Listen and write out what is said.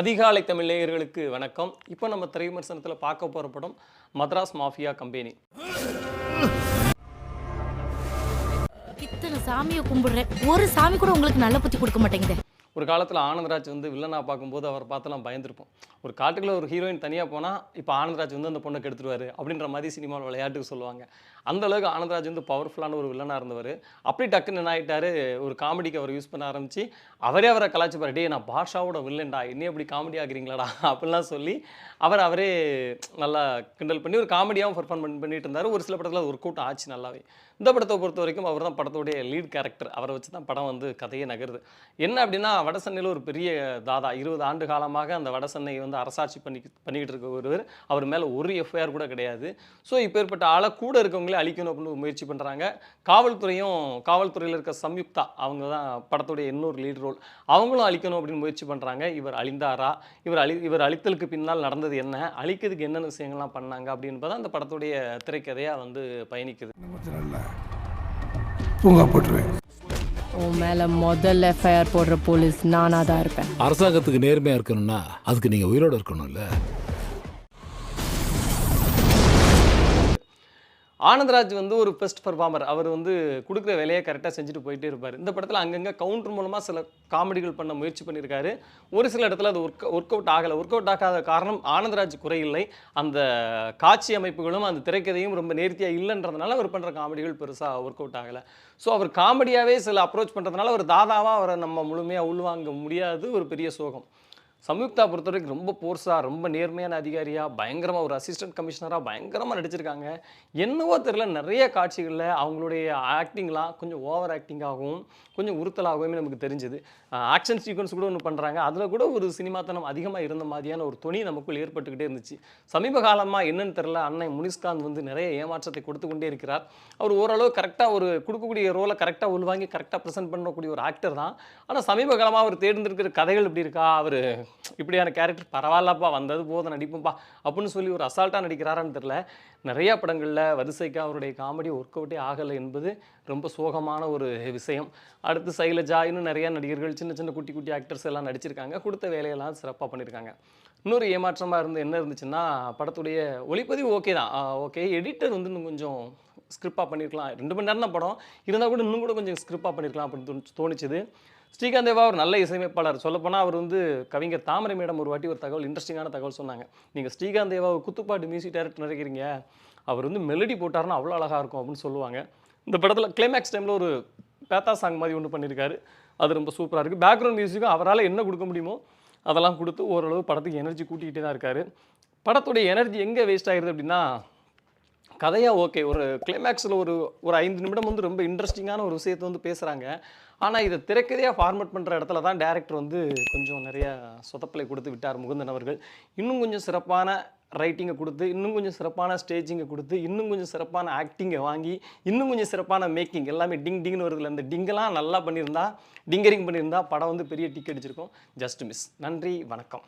அதிகாலை தமிழ் நேயர்களுக்கு வணக்கம். இப்போ நம்ம திரை விமர்சனத்தில் பார்க்க போகிற படம் மദ്രാஸ் மாஃபியா கம்பெனி. இத்தனை சாமியை கும்பிடுறேன். ஒரு சாமி கூட உங்களுக்கு நல்ல புத்தி கொடுக்க மாட்டேங்குது. ஒரு காலத்தில் ஆனந்தராஜ் வந்து வில்லனாக பார்க்கும்போது அவர் பார்த்துலாம் பயந்துருப்போம். ஒரு காட்டுக்குள்ள ஒரு ஹீரோயின் தனியாக போனால் இப்போ ஆனந்தராஜ் வந்து அந்த பொண்ணை கெடுத்துருவார் அப்படின்ற மாதிரி சினிமாவில் விளையாட்டுக்கு சொல்லுவாங்க. அந்தளவுக்கு ஆனந்தராஜ் வந்து பவர்ஃபுல்லான ஒரு வில்லனாக இருந்தவர். அப்படி டக்குன்னு என்ன ஆகிட்டாரு ஒரு காமெடிக்கு அவர் யூஸ் பண்ண ஆரம்பித்து அவரே அவரை கலாச்சாரம் டே நான் பாஷாவோட வில்லன்டா என்ன இப்படி காமெடி ஆகுறீங்களாடா அப்படிலாம் சொல்லி அவர் அவரே நல்லா கிண்டல் பண்ணி ஒரு காமெடியாகவும் பர்ஃபார்ம் பண்ணி பண்ணிட்டு இருந்தார். ஒரு சில படத்தில் ஒரு கூட்டம் ஆச்சு நல்லாவே. இந்த படத்தை பொறுத்த வரைக்கும் அவர் தான் படத்தோடைய லீட் கேரக்டர் அவரை வச்சு தான் படம் வந்து கதையே நகருது. என்ன அப்படின்னா வடசென்னையில் ஒரு பெரிய தாதா இருபது ஆண்டு காலமாக அந்த வடசென்னையை வந்து அரசாட்சி பண்ணி பண்ணிக்கிட்டு இருக்க ஒருவர். அவர் மேலே ஒரு எஃப்ஐஆர் கூட கிடையாது. ஸோ இப்பேற்பட்ட ஆளை கூட இருக்கவங்களே அழிக்கணும் அப்படின்னு முயற்சி பண்ணுறாங்க காவல்துறையும் காவல்துறையில் இருக்க சம்யுக்தா அவங்க தான் படத்துடைய இன்னொரு லீட் ரோல் அவங்களும் அழிக்கணும் அப்படின்னு முயற்சி பண்ணுறாங்க இவர் அழிந்தாரா? இவர் அழி இவர் அழித்தலுக்கு பின்னால் நடந்தது என்ன? அழிக்கிறதுக்கு என்னென்ன விஷயங்கள்லாம் பண்ணாங்க அப்படின்றத அந்த படத்துடைய திரைக்கதையாக வந்து பயணிக்குது. நமக்கு பூங்கா போட்டுருவேன். உன் மேல முதல்ல எஃப்ஐஆர் போடுற போலீஸ் நானா தான் இருப்பேன். அரசாங்கத்துக்கு நேர்மையா இருக்கணும்னா அதுக்கு நீங்க உயிரோட இருக்கணும்ல. ஆனந்தராஜ் வந்து ஒரு பெஸ்ட் பர்ஃபார்மர் அவர் வந்து கொடுக்குற வேலையை கரெக்டாக செஞ்சுட்டு போயிட்டே இருப்பார். இந்த படத்தில் அங்கங்கே கவுண்டர் மூலமாக சில காமெடிகள் பண்ண முயற்சி பண்ணியிருக்காரு. ஒரு சில இடத்துல அது ஒர்க் ஒர்க் அவுட் ஆகலை. ஒர்க் அவுட் ஆகாத காரணம் ஆனந்தராஜ் குறையில்லை. அந்த காட்சி அமைப்புகளும் அந்த திரைக்கதையும் ரொம்ப நேர்த்தியாக இல்லைன்றதுனால அவர் பண்ணுற காமெடிகள் பெருசாக ஒர்க் அவுட் ஆகலை. ஸோ அவர் காமெடியாகவே சில அப்ரோச் பண்ணுறதுனால ஒரு தாதாவாக அவரை நம்ம முழுமையாக உள்வாங்க முடியாது. ஒரு பெரிய சோகம். சம்யுக்தா பொறுத்த வரைக்கும் ரொம்ப போர்ஸாக ரொம்ப நேர்மையான அதிகாரியாக பயங்கரமாக ஒரு அசிஸ்டன்ட் கமிஷனராக பயங்கரமாக நடிச்சிருக்காங்க. என்னவோ தெரியல நிறைய காட்சிகளில் அவங்களுடைய ஆக்டிங்லாம் கொஞ்சம் ஓவர் ஆக்டிங்காகவும் கொஞ்சம் உறுத்தலாகவுமே நமக்கு தெரிஞ்சுது. ஆக்ஷன் சீக்வன்ஸ் கூட ஒன்று பண்ணுறாங்க அதில் கூட ஒரு சினிமாத்தனம் அதிகமாக இருந்த மாதிரியான ஒரு துணி நமக்குள் ஏற்பட்டுக்கிட்டே இருந்துச்சு. சமீப காலமாக என்னன்னு தெரில அண்ணன் முனிஸ்காந்த் வந்து நிறைய ஏமாற்றத்தை கொடுத்து கொண்டே இருக்கிறார். அவர் ஓரளவு கரெக்டாக ஒரு கொடுக்கக்கூடிய ரோலை கரெக்டாக உள்வாங்கி கரெக்டாக ப்ரெசென்ட் பண்ணக்கூடிய ஒரு ஆக்டர் தான். ஆனால் சமீப காலமாக அவர் தேர்ந்தெடுக்கிற கதைகள் இப்படி இருக்கா? அவர் இப்படியான கேரக்டர் பரவாயில்லப்பா வந்தது போதும் நடிப்பும்பா அப்படின்னு சொல்லி ஒரு அசால்ட்டாக நடிக்கிறாரான்னு தெரில நிறைய படங்களில் வரிசைக்கு அவருடைய காமெடி ஒர்க் அவுட்டே ஆகலை என்பது ரொம்ப சோகமான ஒரு விஷயம். அடுத்து சைலஜா இன்னும் நிறைய நடிகர்கள் சின்ன சின்ன குட்டி குட்டி ஆக்டர்ஸ் எல்லாம் நடிச்சிருக்காங்க. கொடுத்த வேலையெல்லாம் சிறப்பாக பண்ணியிருக்காங்க இன்னொரு ஏமாற்றமாக இருந்து என்ன இருந்துச்சுன்னா படத்துடைய ஒளிப்பதிவு ஓகே தான். ஓகே எடிட்டர் வந்து இன்னும் கொஞ்சம் ஸ்கிரிப்டாக பண்ணியிருக்கலாம் ரெண்டு மணி நேரம் தான் படம். இருந்தால் கூட இன்னும் கூட கொஞ்சம் ஸ்கிரிப்டாக பண்ணியிருக்கலாம் அப்படின்னு தோணுச்சு- தோணுச்சுது. ஸ்ரீகாந்த் தேவா ஒரு நல்ல இசையமைப்பாளர். சொல்லப்போனால் அவர் வந்து கவிஞர் தாமரை மேடம் ஒரு வாட்டி ஒரு தகவல் இன்ட்ரெஸ்டிங்கான தகவல் சொன்னாங்க. நீங்கள் ஸ்ரீகாந்த் தேவாவை குத்துப்பாட்டு மியூசிக் டைரக்டர் நினைக்கிறீங்க? அவர் வந்து மெலடி போட்டாருன்னா அவ்வளோ அழகாக இருக்கும் அப்படின்னு சொல்லுவாங்க. இந்த படத்தில் கிளைமேக்ஸ் டைமில் ஒரு பேத்தா சாங் மாதிரி ஒன்று பண்ணியிருக்காரு அது ரொம்ப சூப்பராக இருக்குது பேக்ரவுண்ட் மியூசிக்கும் அவரால் என்ன கொடுக்க முடியுமோ அதெல்லாம் கொடுத்து ஓரளவு படத்துக்கு எனர்ஜி கூட்டிகிட்டே தான் இருக்கார். படத்துடைய எனர்ஜி எங்கே வேஸ்ட் ஆகிருது அப்படின்னா கதையாக ஓகே ஒரு கிளைமேக்ஸில் ஒரு ஒரு ஐந்து நிமிடம் வந்து ரொம்ப இன்ட்ரெஸ்டிங்கான ஒரு விஷயத்தை வந்து பேசுகிறாங்க ஆனால் இதை திரைக்கதையாக ஃபார்மேட் பண்ணுற இடத்துல தான் டேரக்டர் வந்து கொஞ்சம் நிறையா சொதப்பலை கொடுத்து விட்டார் முகுந்தன் அவர்கள். இன்னும் கொஞ்சம் சிறப்பான ரைட்டிங்கை கொடுத்து இன்னும் கொஞ்சம் சிறப்பான ஸ்டேஜிங்கை கொடுத்து இன்னும் கொஞ்சம் சிறப்பான ஆக்டிங்கை வாங்கி இன்னும் கொஞ்சம் சிறப்பான மேக்கிங் எல்லாமே டிங் டிங்னு வருதுல அந்த டிங்கெல்லாம் நல்லா பண்ணியிருந்தா டிங்கரிங் பண்ணியிருந்தா படம் வந்து பெரிய டிக் அடிச்சிருக்கோம். ஜஸ்ட் மிஸ் நன்றி வணக்கம்.